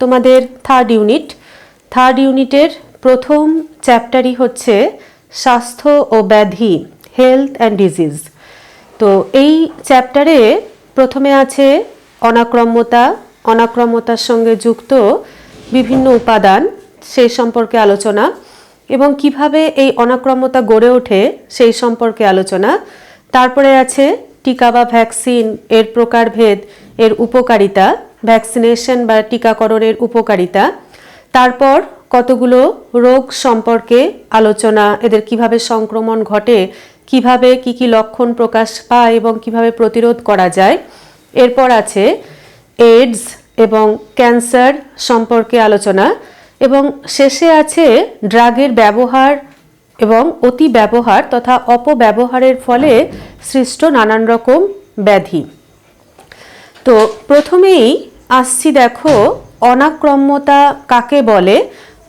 তোমাদের third unit third ইউনিটের প্রথম চ্যাপ্টারই হচ্ছে স্বাস্থ্য ও ব্যাধি হেলথ অ্যান্ড ডিজিজ তো এই চ্যাপ্টারে প্রথমে আছে অনাক্রম্যতা, অনাক্রম্যতার সঙ্গে যুক্ত বিভিন্ন উপাদান সেই সম্পর্কে আলোচনা এবং কীভাবে এই অনাক্রম্যতা গড়ে ওঠে সেই সম্পর্কে আলোচনা। তারপরে আছে টিকা বা ভ্যাকসিন এর প্রকারভেদ, এর উপকারিতা। ভ্যাকসিনেশন বা টিকাকরণের উপকারিতা, তারপর কতগুলো রোগ সম্পর্কে আলোচনা, এদের কীভাবে সংক্রমণ ঘটে, কীভাবে কি কি লক্ষণ প্রকাশ পায় এবং কীভাবে প্রতিরোধ করা যায়। এরপর আছে এইডস এবং ক্যান্সার সম্পর্কে আলোচনা এবং শেষে আছে ড্রাগের ব্যবহার এবং অতি ব্যবহার তথা অপব্যবহারের ফলে সৃষ্ট নানান রকম ব্যাধি। তো প্রথমেই আসছি দেখো, অনাক্রম্যতা কাকে বলে?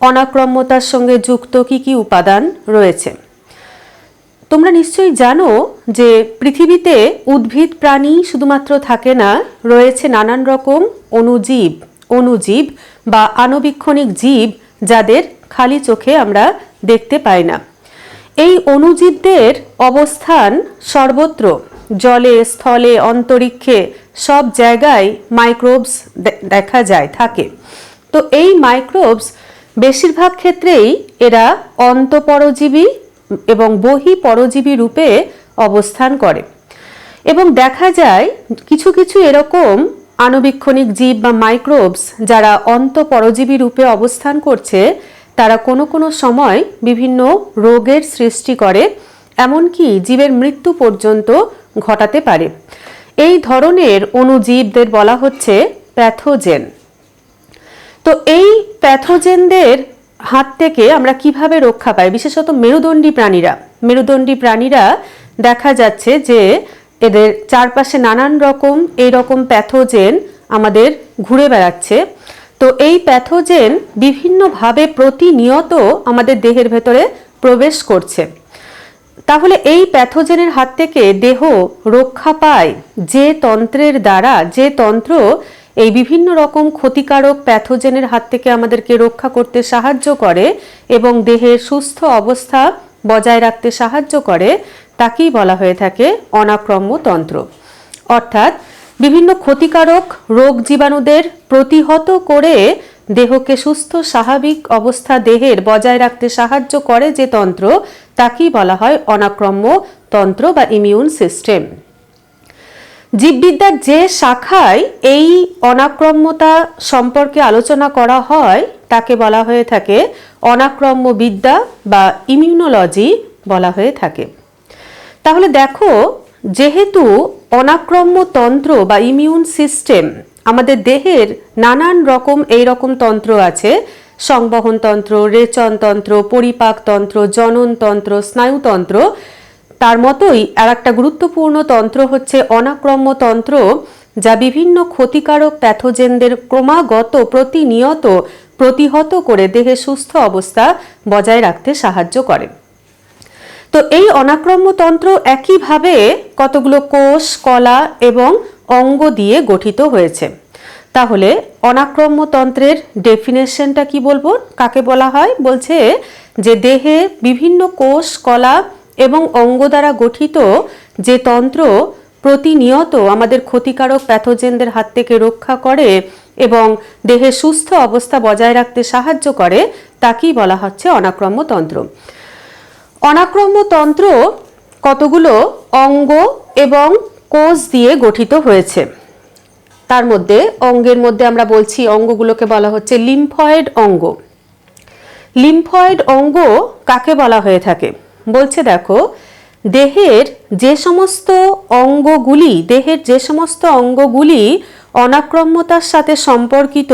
অনাক্রম্যতার সঙ্গে যুক্ত কি কি উপাদান রয়েছে? তোমরা নিশ্চয়ই জানো যে পৃথিবীতে উদ্ভিদ প্রাণী শুধুমাত্র থাকে না, রয়েছে নানান রকম অণুজীব অণুজীব বা আণুবীক্ষণিক জীব যাদের খালি চোখে আমরা দেখতে পাই না। এই অণুজীবদের অবস্থান সর্বত্র, জলে, স্থলে, অন্তরিক্ষে সব জায়গায় মাইক্রোবস দেখা যায়, থাকে। তো এই মাইক্রোবস বেশিরভাগ ক্ষেত্রেই এরা অন্তপরজীবী এবং বহি পরজীবী রূপে অবস্থান করে। এবং দেখা যায় কিছু কিছু এরকম আণুবীক্ষণিক জীব বা মাইক্রোবস যারা অন্তপরজীবী রূপে অবস্থান করছে, তারা কোনো কোনো সময় বিভিন্ন রোগের সৃষ্টি করে, এমনকি জীবের মৃত্যু পর্যন্ত ঘটাতে পারে। এই ধরনের অণুজীবদের বলা হচ্ছে প্যাথোজেন। তো এই প্যাথোজেনদের হাত থেকে আমরা কীভাবে রক্ষা পাই? বিশেষত মেরুদণ্ডী প্রাণীরা। মেরুদণ্ডী প্রাণীরা দেখা যাচ্ছে যে এদের চারপাশে নানান রকম এই রকম প্যাথোজেন আমাদের ঘুরে বেড়াচ্ছে। তো এই প্যাথোজেন বিভিন্নভাবে প্রতিনিয়ত আমাদের দেহের ভেতরে প্রবেশ করছে। তাহলে এই প্যাথোজেনের হাত থেকে দেহ রক্ষা পায় যে তন্ত্রের দ্বারা, যে তন্ত্র এই বিভিন্ন রকম ক্ষতিকারক প্যাথোজেনের হাত থেকে আমাদেরকে রক্ষা করতে সাহায্য করে এবং দেহের সুস্থ অবস্থা বজায় রাখতে সাহায্য করে, তাকেই বলা হয়ে থাকে অনাক্রম্য তন্ত্র। অর্থাৎ বিভিন্ন ক্ষতিকারক রোগ জীবাণুদের প্রতিহত করে দেহকে সুস্থ, স্বাভাবিক অবস্থা দেহের বজায় রাখতে সাহায্য করে যে তন্ত্র, তাকেই বলা হয় অনাক্রম্য তন্ত্র বা ইমিউন সিস্টেম জীববিদ্যার যে শাখায় এই অনাক্রম্যতা সম্পর্কে আলোচনা করা হয়, তাকে বলা হয়ে থাকে অনাক্রম্য বিদ্যা বা ইমিউনোলজি বলা হয়ে থাকে। তাহলে দেখো, যেহেতু অনাক্রম্য তন্ত্র বা ইমিউন সিস্টেম আমাদের দেহের নানান রকম এই রকম তন্ত্র আছে। সংবহনতন্ত্র রেচনতন্ত্র রেচন তন্ত্র, পরিপাক তন্ত্র, জনন স্নায়ুতন্ত্র তার মতোই আর একটা গুরুত্বপূর্ণ তন্ত্র হচ্ছে অনাক্রম্য তন্ত্র, যা বিভিন্ন ক্ষতিকারক প্যাথোজেনদের ক্রমাগত প্রতিনিয়ত প্রতিহত করে দেহে সুস্থ অবস্থা বজায় রাখতে সাহায্য করে। তো এই অনাক্রম্য তন্ত্র একইভাবে কতগুলো কোষ, কলা এবং অঙ্গ দিয়ে গঠিত হয়েছে। তাহলে অনাক্রম্য তন্ত্রের ডেফিনেশনটা কি বলব? কাকে বলা হয়? বলছে যে দেহে বিভিন্ন কোষ, কলা এবং অঙ্গ দ্বারা গঠিত যে তন্ত্র প্রতিনিয়ত আমাদের ক্ষতিকারক প্যাথোজেনদের হাত থেকে রক্ষা করে এবং দেহের সুস্থ অবস্থা বজায় রাখতে সাহায্য করে, তাকেই বলা হচ্ছে অনাক্রম্য তন্ত্র অনাক্রম্য তন্ত্র কতগুলো? অঙ্গ এবং কোষ দিয়ে গঠিত হয়েছে। তার মধ্যে, অঙ্গের মধ্যে আমরা বলছি অঙ্গগুলোকে বলা হচ্ছে লিম্ফয়েড অঙ্গ। লিম্ফয়েড অঙ্গ কাকে বলা হয়ে থাকে? বলছে দেখো, দেহের যে সমস্ত অঙ্গগুলি, দেহের যে সমস্ত অঙ্গগুলি অনাক্রম্যতার সাথে সম্পর্কিত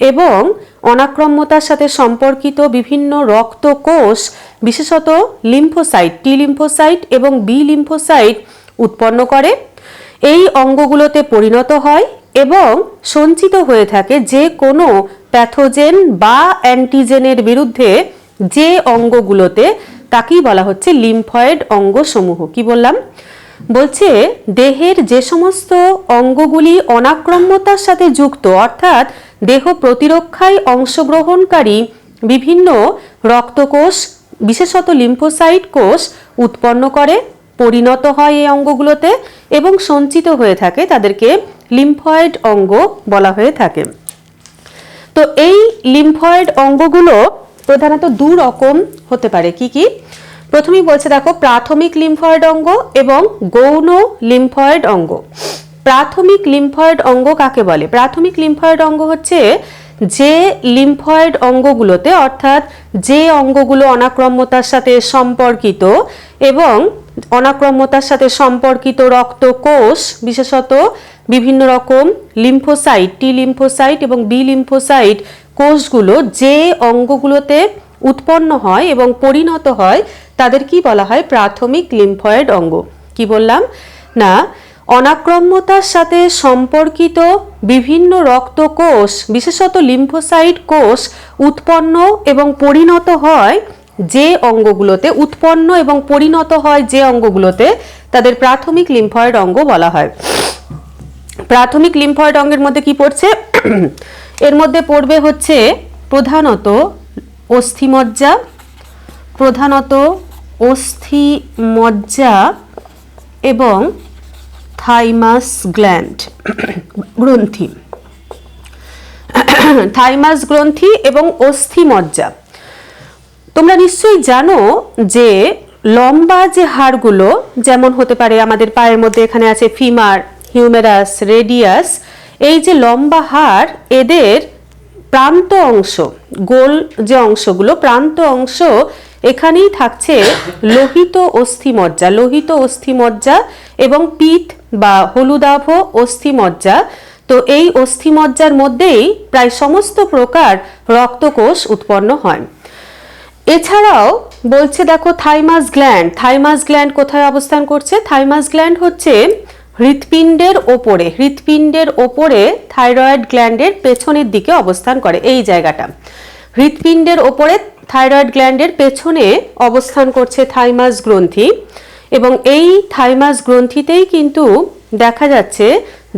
এবং অনাক্রম্যতার সাথে সম্পর্কিত বিভিন্ন রক্তকোষ, বিশেষত লিম্ফোসাইট, টি লিম্ফোসাইট এবং বি লিম্ফোসাইট উৎপন্ন করে। এই অঙ্গগুলোতে পরিণত হয় এবং সঞ্চিত হয়ে থাকে যে কোনো প্যাথোজেন বা অ্যান্টিজেনের বিরুদ্ধে যে অঙ্গগুলোতে, তাকেই বলা হচ্ছে লিম্ফয়েড অঙ্গসমূহ। কি বললাম? বলছে, দেহের যে সমস্ত অঙ্গগুলি অনাক্রম্যতার সাথে যুক্ত, অর্থাৎ দেহ প্রতিরক্ষায় অংশগ্রহণকারী বিভিন্ন রক্তকোষ, বিশেষত লিম্ফোসাইট কোষ উৎপন্ন করে পরিণত হয় এই অঙ্গগুলোতে এবং সঞ্চিত হয়ে থাকে তাদেরকে লিম্ফয়েড অঙ্গ বলা হয়ে থাকে। তো এই লিম্ফয়েড অঙ্গগুলো প্রধানত দু রকম হতে পারে। কি কি? প্রথমেই বলছে দেখো, প্রাথমিক লিম্ফয়েড অঙ্গ এবং গৌণ লিম্ফয়েড অঙ্গ। প্রাথমিক লিম্ফয়েড অঙ্গ কাকে বলে? প্রাথমিক লিম্ফয়েড অঙ্গ হচ্ছে যে লিম্ফয়েড অঙ্গগুলোতে, অর্থাৎ যে অঙ্গগুলো অনাক্রম্যতার সাথে সম্পর্কিত এবং অনাক্রম্যতার সাথে সম্পর্কিত রক্তকোষ, বিশেষত বিভিন্ন রকম লিম্ফোসাইট টি লিম্ফোসাইট এবং বি লিম্ফোসাইট কোষগুলো যে অঙ্গগুলোতে উৎপন্ন হয় এবং পরিণত হয়, তাদের কি বলা হয়? প্রাথমিক লিম্ফয়েড অঙ্গ। কি বললাম? না অনাক্রম্যতার সাথে সম্পর্কিত বিভিন্ন রক্তকোষ, বিশেষত লিম্ফোসাইট কোষ উৎপন্ন এবং পরিণত হয় যে অঙ্গগুলোতে উৎপন্ন এবং পরিণত হয় যে অঙ্গগুলোতে, তাদের প্রাথমিক লিম্ফয়েড অঙ্গ বলা হয়। প্রাথমিক লিম্ফয়েড অঙ্গের মধ্যে কি পড়ছে? এর মধ্যে পড়বে হচ্ছে প্রধানত অস্থিমজ্জা প্রধানত অস্থিমজ্জা এবং থাইমাস গ্ল্যান্ড গ্রন্থি। থাইমাস গ্রন্থি এবং অস্থিমজ্জা। তোমরা নিশ্চয়ই জানো যে লম্বা যে হাড়গুলো, যেমন হতে পারে আমাদের পায়ের মধ্যে এখানে আছে ফিমার, হিউমেরাস, রেডিয়াস, এই যে লম্বা হাড়, এদের প্রান্ত অংশ, গোল যে অংশগুলো, প্রান্ত অংশ এখানেই থাকছে লোহিত অস্থিমজ্জা লোহিত অস্থিমজ্জা এবং পিত বা হলুদাভ অস্থিমজ্জা। তো এই অস্থিমজ্জার মধ্যেই প্রায় সমস্ত প্রকার রক্তকোষ উৎপন্ন হয়। এছাড়াও বলছে, দেখো, থাইমাস গ্ল্যান্ড। থাইমাস গ্ল্যান্ড কোথায় অবস্থান করছে? থাইমাস গ্ল্যান্ড হচ্ছে হৃৎপিণ্ডের ওপরে হৃৎপিণ্ডের ওপরে থাইরয়েড গ্ল্যান্ডের পেছনের দিকে অবস্থান করে, এই জায়গাটা। হৃৎপিণ্ডের ওপরে থাইরয়েড গ্ল্যান্ডের পেছনে অবস্থান করছে থাইমাস গ্রন্থি এবং এই থাইমাস গ্রন্থিতেই কিন্তু দেখা যাচ্ছে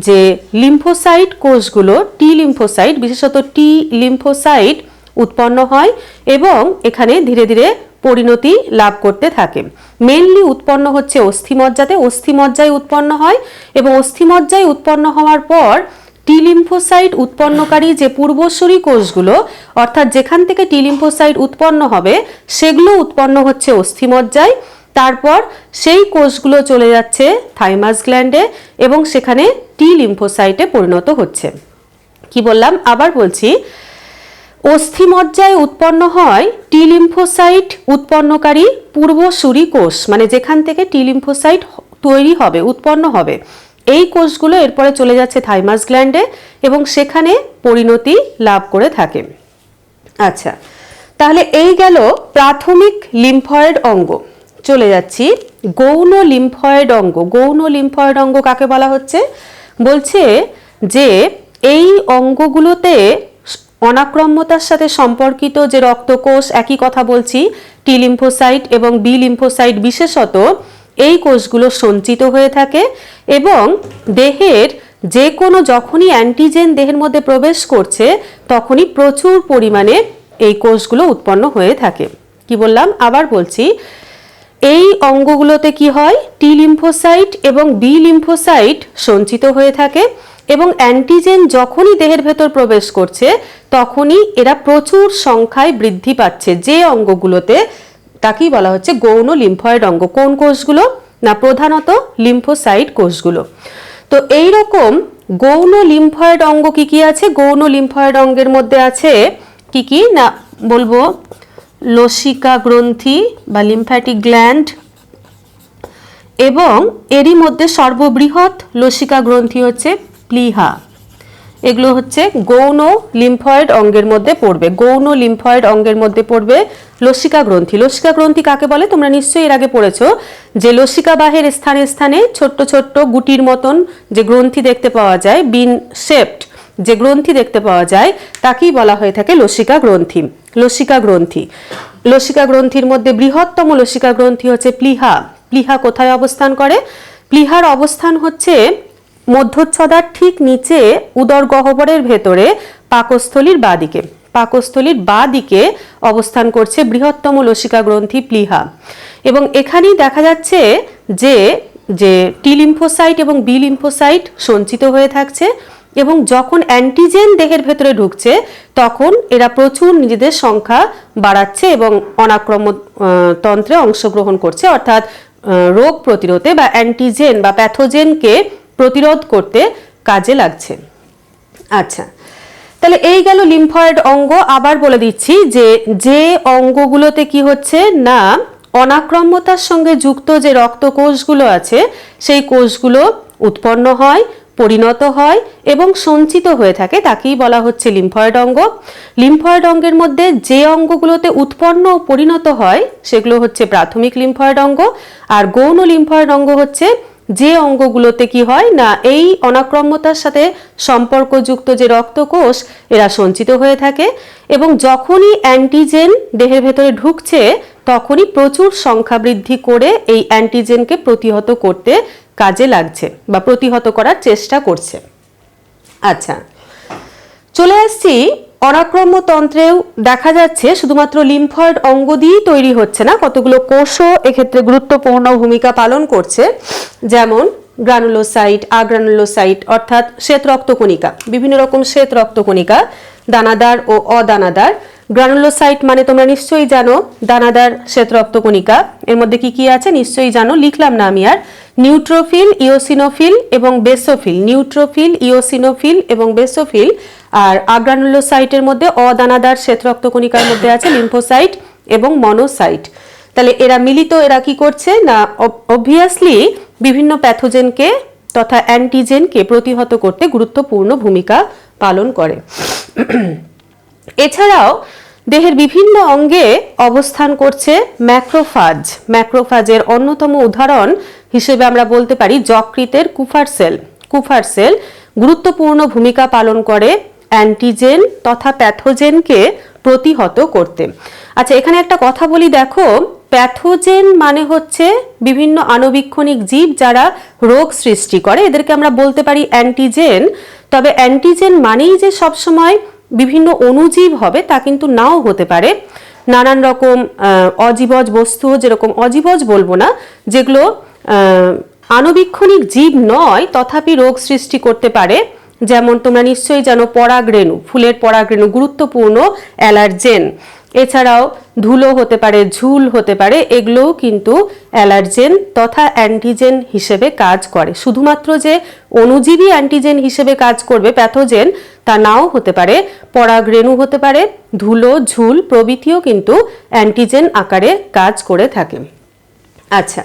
যে লিম্ফোসাইট কোষগুলো টি লিম্ফোসাইট বিশেষত টি লিম্ফোসাইট উৎপন্ন হয় এবং এখানে ধীরে ধীরে পরিণতি লাভ করতে থাকে। মেনলি উৎপন্ন হচ্ছে অস্থিমজ্জাতে। অস্থিমজ্জায় উৎপন্ন হয় এবং অস্থিমজ্জায় উৎপন্ন হওয়ার পর টি লিম্ফোসাইট উৎপন্নকারী যে পূর্বসূরি কোষগুলো, অর্থাৎ যেখান থেকে টি লিম্ফোসাইট উৎপন্ন হবে, সেগুলো উৎপন্ন হচ্ছে অস্থিমজ্জায়। তারপর সেই কোষগুলো চলে যাচ্ছে থাইমাস গ্ল্যান্ডে এবং সেখানে টি লিম্ফোসাইটে পরিণত হচ্ছে। কি বললাম? আবার বলছি অস্থিমজ্জায় উৎপন্ন হয় টি লিম্ফোসাইট উৎপন্নকারী পূর্বসূরি কোষ মানে যেখান থেকে টি লিম্ফোসাইট তৈরি হবে, উৎপন্ন হবে। এই কোষগুলো এরপরে চলে যাচ্ছে থাইমাস গ্ল্যান্ডে এবং সেখানে পরিণতি লাভ করে থাকে। আচ্ছা তাহলে এই গেল প্রাথমিক লিম্ফয়েড অঙ্গ। চলে যাচ্ছি গৌণ লিম্ফয়েড অঙ্গ। গৌণ লিম্ফয়েড অঙ্গ কাকে বলা হচ্ছে? বলছে যে এই অঙ্গগুলোতে অনাক্রম্যতার সাথে সম্পর্কিত যে রক্তকোষ, একই কথা বলছি টি লিম্ফোসাইট এবং বি লিম্ফোসাইট বিশেষত, এই কোষগুলো সঞ্চিত হয়ে থাকে এবং দেহের যে কোনো যখনই অ্যান্টিজেন দেহের মধ্যে প্রবেশ করছে, তখনই প্রচুর পরিমাণে এই কোষগুলো উৎপন্ন হয়ে থাকে। কি বললাম? আবার বলছি, এই অঙ্গগুলোতে কি হয়? টি লিম্ফোসাইট এবং বি লিম্ফোসাইট সঞ্চিত হয়ে থাকে। এবং অ্যান্টিজেন যখনই দেহের ভেতর প্রবেশ করছে, তখনই এরা প্রচুর সংখ্যায় বৃদ্ধি পাচ্ছে। যে অঙ্গগুলোতে, তাকেই বলা হচ্ছে গৌণ লিম্ফয়েড অঙ্গ। কোন কোষগুলো? না, প্রধানত লিম্ফোসাইট কোষগুলো। তো এই রকম গৌণ লিম্ফয়েড অঙ্গ কি কি আছে? গৌণ লিম্ফয়েড অঙ্গের মধ্যে আছে কি কি? না, বলব, লসিকা গ্রন্থি বা লিম্ফ্যাটিক গ্ল্যান্ড এবং এরই মধ্যে সর্ববৃহৎ লসিকা গ্রন্থি হচ্ছে প্লিহা এগুলো হচ্ছে গৌণ লিম্ফয়েড অঙ্গের মধ্যে পড়বে। গৌণ লিম্ফয়েড অঙ্গের মধ্যে পড়বে লসিকা গ্রন্থি। লসিকা গ্রন্থি কাকে বলে? তোমরা নিশ্চয়ই এর আগে পড়েছ যে লসিকা বাহের স্থানে স্থানে ছোট্ট ছোট্ট গুটির মতন যে গ্রন্থি দেখতে পাওয়া যায়, বিন শেপড যে গ্রন্থি দেখতে পাওয়া যায়, তাকেই বলা হয়ে থাকে লসিকা গ্রন্থি। লসিকা গ্রন্থি। লসিকা গ্রন্থির মধ্যে বৃহত্তম লসিকা গ্রন্থি হচ্ছে প্লিহা। প্লিহা কোথায় অবস্থান করে? প্লিহার অবস্থান হচ্ছে মধ্যচ্ছদার ঠিক নিচে উদর গহ্বরের ভেতরে পাকস্থলীর বাদিকে। পাকস্থলীর বা দিকে অবস্থান করছে বৃহত্তম লসিকা গ্রন্থি প্লিহা। এবং এখানেই দেখা যাচ্ছে যে যে টি লিম্ফোসাইট এবং বি লিম্ফোসাইট সঞ্চিত হয়ে থাকছে এবং যখন অ্যান্টিজেন দেহের ভেতরে ঢুকছে, তখন এরা প্রচুর নিজেদের সংখ্যা বাড়াচ্ছে এবং অনাক্রম তন্ত্রে অংশগ্রহণ করছে। অর্থাৎ রোগ প্রতিরোধে বা অ্যান্টিজেন বা প্যাথোজেনকে প্রতিরোধ করতে কাজে লাগছে। আচ্ছা তাহলে এই গেল লিম্ফয়েড অঙ্গ। আবার বলে দিচ্ছি যে যে অঙ্গগুলোতে কি হচ্ছে না, অনাক্রম্যতার সঙ্গে যুক্ত যে রক্তকোষগুলো আছে, সেই কোষগুলো উৎপন্ন হয়, পরিণত হয় এবং সঞ্চিত হয়ে থাকে। তাকেই বলা হচ্ছে লিম্ফয়েড অঙ্গ। লিম্ফয়েড অঙ্গের মধ্যে যে অঙ্গগুলোতে উৎপন্ন পরিণত হয়, সেগুলো হচ্ছে প্রাথমিক লিম্ফয়েড অঙ্গ। আর গৌণ লিম্ফয়েড অঙ্গ হচ্ছে যে অঙ্গগুলোতে কি হয় না, এই অনাক্রম্যতার সাথে সম্পর্কযুক্ত যে রক্তকোষ, এরা সঞ্চিত হয়ে থাকে এবং যখনই অ্যান্টিজেন দেহের ভেতরে ঢুকছে, তখনই প্রচুর সংখ্যা বৃদ্ধি করে এই অ্যান্টিজেনকে প্রতিহত করতে কাজে লাগছে বা প্রতিহত করার চেষ্টা করছে। আচ্ছা চলে আসছি অনাক্রম্যতন্ত্রেও দেখা যাচ্ছে শুধুমাত্র লিম্ফয়েড অঙ্গ দিয়েই তৈরি হচ্ছে না, কতগুলো কোষও এক্ষেত্রে গুরুত্বপূর্ণ ভূমিকা পালন করছে, যেমন গ্রানুলোসাইট, আগ্রানুলোসাইট, অর্থাৎ শ্বেত রক্তকণিকা, বিভিন্ন রকম শ্বেত রক্তকণিকা, দানাদার ও অদানাদার। গ্রানুলোসাইট মানে তোমরা নিশ্চয়ই জানো, দানাদার, শ্বেত রক্তকণিকা, এর মধ্যে কি কি আছে নিশ্চয়ই জানো, লিখলাম না আমি আর। নিউট্রোফিল, ইওসিনোফিল এবং বেসোফিল, নিউট্রোফিল, ইওসিনোফিল এবং বেসোফিল আর আগ্রানুলোসাইটের মধ্যে অদানাদার শ্বেত রক্তকণিকার মধ্যে আছে লিম্ফোসাইট এবং মনোসাইট। তাহলে এরা মিলিত, এরা কি করছে? না অবভিয়াসলি বিভিন্ন প্যাথোজেনকে তথা অ্যান্টিজেনকে প্রতিহত করতে গুরুত্বপূর্ণ ভূমিকা পালন করে। এছাড়াও দেহের বিভিন্ন অঙ্গে অবস্থান করছে ম্যাক্রোফাজ। ম্যাক্রোফাজের অন্যতম উদাহরণ হিসেবে আমরা বলতে পারি যকৃতের কুফার সেল। কুফার সেল গুরুত্বপূর্ণ ভূমিকা পালন করে অ্যান্টিজেন তথা প্যাথোজেনকে প্রতিহত করতে। আচ্ছা এখানে একটা কথা বলি দেখো প্যাথোজেন মানে হচ্ছে বিভিন্ন আণুবীক্ষণিক জীব যারা রোগ সৃষ্টি করে এদেরকে আমরা বলতে পারি অ্যান্টিজেন তবে অ্যান্টিজেন মানেই যে সবসময় বিভিন্ন অণুজীব হবে তা কিন্তু নাও হতে পারে। নানান রকম অজীবজ বস্তু যেরকম অজীবজ বলব না যেগুলো আহ, জীব নয় তথাপি রোগ সৃষ্টি করতে পারে। যেমন তোমরা নিশ্চয়ই জানো পরাগরেণু, ফুলের পরাগরেণু গুরুত্বপূর্ণ অ্যালার্জেন। এছাড়াও ধুলো হতে পারে, ঝুল হতে পারে, এগুলোও কিন্তু অ্যালার্জেন তথা অ্যান্টিজেন হিসেবে কাজ করে। শুধুমাত্র যে অণুজীবী অ্যান্টিজেন হিসেবে কাজ করবে প্যাথোজেন, তা নাও হতে পারে। পরাগরেণু হতে পারে, ধুলো, ঝুল প্রভৃতিও কিন্তু অ্যান্টিজেন আকারে কাজ করে থাকে। আচ্ছা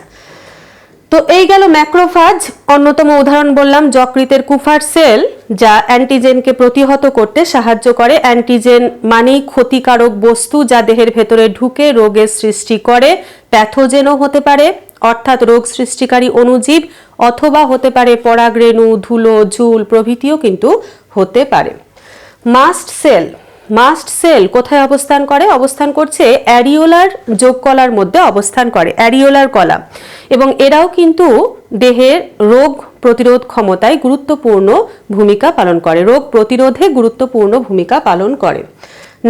তো এই গেল ম্যাক্রোফাজ। অন্যতম উদাহরণ বললাম যকৃতের কুফার সেল, যা অ্যান্টিজেনকে প্রতিহত করতে সাহায্য করে। অ্যান্টিজেন মানেই ক্ষতিকারক বস্তু যা দেহের ভেতরে ঢুকে রোগের সৃষ্টি করে। প্যাথোজেনও হতে পারে, অর্থাৎ রোগ সৃষ্টিকারী অণুজীব, অথবা হতে পারে পরাগরেণু, ধুলো, ঝুল প্রভৃতিও কিন্তু হতে পারে। মাস্ট সেল মাস্ট সেল কোথায় অবস্থান করে? অবস্থান করছে অ্যারিওলার যোগকলার মধ্যে অবস্থান করে, অ্যারিওলার কলা। এবং এরাও কিন্তু দেহের রোগ প্রতিরোধ ক্ষমতায় গুরুত্বপূর্ণ ভূমিকা পালন করে, রোগ প্রতিরোধে গুরুত্বপূর্ণ ভূমিকা পালন করে।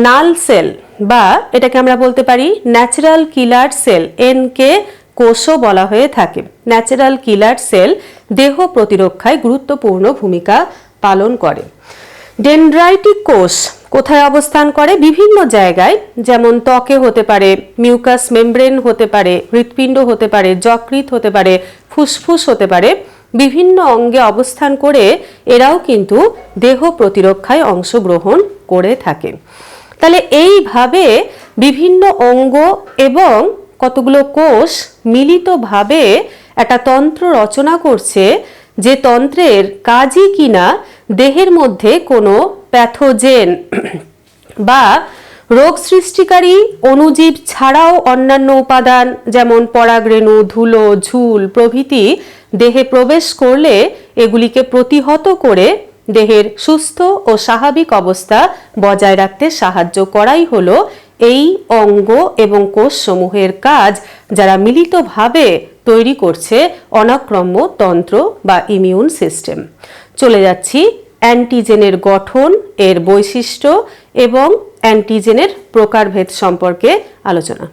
নাল সেল বা এটাকে আমরা বলতে পারি ন্যাচারাল কিলার সেল, এনকে কোষও বলা হয়ে থাকে। ন্যাচারাল কিলার সেল দেহ প্রতিরক্ষায় গুরুত্বপূর্ণ ভূমিকা পালন করে। ডেনড্রাইটিক কোষ কোথায় অবস্থান করে? বিভিন্ন জায়গায়। যেমন ত্বকে হতে পারে মিউকাস মেমব্রেন হতে পারে, হৃৎপিণ্ড হতে পারে, যকৃৎ হতে পারে, ফুসফুস হতে পারে। বিভিন্ন অঙ্গে অবস্থান করে এরাও কিন্তু দেহ প্রতিরক্ষায় অংশগ্রহণ করে থাকে। তাহলে এইভাবে বিভিন্ন অঙ্গ এবং কতগুলো কোষ মিলিতভাবে একটা তন্ত্র রচনা করছে যে তন্ত্রের কাজই কিনা দেহের মধ্যে কোনো প্যাথোজেন বা রোগ সৃষ্টিকারী অণুজীব ছাড়াও অন্যান্য উপাদান, যেমন পরাগরেণু, ধুলো, ঝুল প্রভৃতি দেহে প্রবেশ করলে এগুলিকে প্রতিহত করে দেহের সুস্থ ও স্বাভাবিক অবস্থা বজায় রাখতে সাহায্য করাই হলো এই অঙ্গ এবং কোষসমূহের কাজ যারা মিলিতভাবে তৈরি করছে অনাক্রম্য তন্ত্র বা ইমিউন সিস্টেম। চলে যাচ্ছি অ্যান্টিজেনের গঠন এর বৈশিষ্ট্য এবং অ্যান্টিজেনের প্রকারভেদ সম্পর্কে আলোচনা।